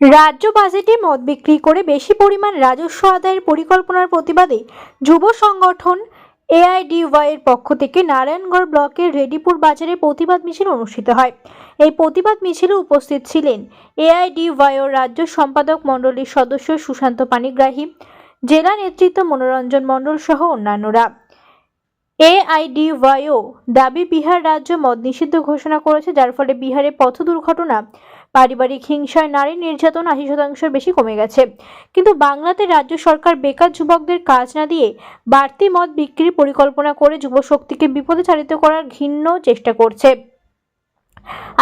রাজ্য বাজেটে মদ বিক্রি করে বেশি পরিমাণ রাজস্ব আদায়ের পরিকল্পনার প্রতিবাদে যুব সংগঠন এআইডিওয়াই এর পক্ষ থেকে নারায়ণগড় ব্লকের রেডিপুর বাজারে প্রতিবাদ মিছিল অনুষ্ঠিত হয়। এই প্রতিবাদ মিছিলে উপস্থিত ছিলেন এআইডিওয়াই রাজ্য সম্পাদক মণ্ডলীর সদস্য সুশান্ত পানিগ্রাহী, জেলা নেতৃত্ব মনোরঞ্জন মণ্ডল সহ অন্যান্যরা। এআইডিওয়াইও দাবি বিহার রাজ্য মদ নিষিদ্ধ ঘোষণা করেছে, যার ফলে বিহারে পথ দুর্ঘটনা পারিবারিক হিংসায় নারী নির্যাতন আশি শতাংশের বেশি কমে গেছে। কিন্তু বাংলাতে রাজ্য সরকার বেকার যুবকদের কাজ না দিয়ে বাড়তি মদ বিক্রির পরিকল্পনা করে যুবশক্তিকে বিপদে চালিত করার ঘিন্ন চেষ্টা করছে।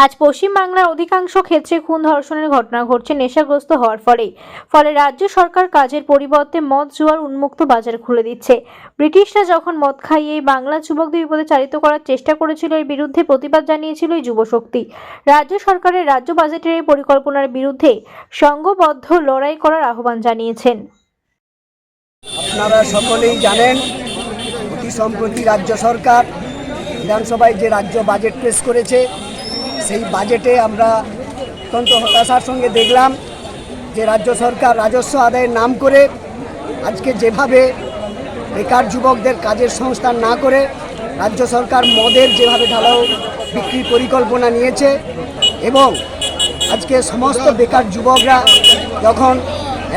আজ পশ্চিমবাংলার অধিকাংশ ক্ষেত্রে খুন ধর্ষণের ঘটনা ঘটছে নেশাগ্রস্ত হওয়ার ফলে ফলে রাজ্য সরকার কাজের পরিবর্তে মদ জুয়ার উন্মুক্ত বাজার খুলে দিচ্ছে। ব্রিটিশরা যখন মদ খাইয়ে বাংলা যুবকদের বিপদে চালিত করার চেষ্টা করেছিল, এর বিরুদ্ধে প্রতিবাদ জানিয়েছিল এই যুবশক্তি। রাজ্য সরকারের রাজ্য বাজেটের এই পরিকল্পনার বিরুদ্ধে সংঘবদ্ধ লড়াই করার আহ্বান জানিয়েছেন। আপনারা সকলেই জানেন, অতি সম্প্রতি রাজ্য সরকার বিধানসভায় যে রাজ্য বাজেট পেশ করেছে সেই বাজেটে আমরা অত্যন্ত হতাশার সঙ্গে দেখলাম যে রাজ্য সরকার রাজস্ব আদায়ের নাম করে আজকে যেভাবে বেকার যুবকদের কাজের সংস্থান না করে রাজ্য সরকার মদের যেভাবে ঢালাও বিক্রির পরিকল্পনা নিয়েছে এবং আজকে সমস্ত বেকার যুবকরা যখন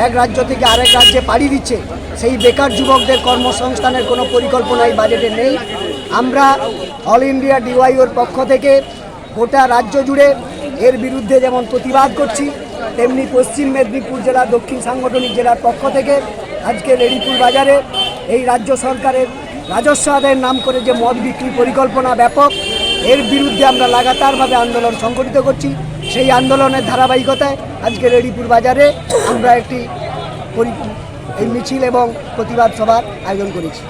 এক রাজ্য থেকে আরেক রাজ্যে পাড়ি দিচ্ছে, সেই বেকার যুবকদের কর্মসংস্থানের কোনো পরিকল্পনা এই বাজেটে নেই। আমরা অল ইন্ডিয়া ডিওয়াইওর পক্ষ থেকে গোটা রাজ্য জুড়ে এর বিরুদ্ধে যেমন প্রতিবাদ করছি, তেমনি পশ্চিম মেদিনীপুর জেলা দক্ষিণ সাংগঠনিক জেলার পক্ষ থেকে আজকে লেডিপুর বাজারে এই রাজ্য সরকারের রাজস্ব আদায়ের নাম করে যে মদ বিক্রি পরিকল্পনা ব্যাপক, এর বিরুদ্ধে আমরা লাগাতারভাবে আন্দোলন সংগঠিত করছি। সেই আন্দোলনের ধারাবাহিকতায় আজকে রেডিপুর বাজারে আমরা একটি এই মিছিল এবং প্রতিবাদ সভার আয়োজন করেছি।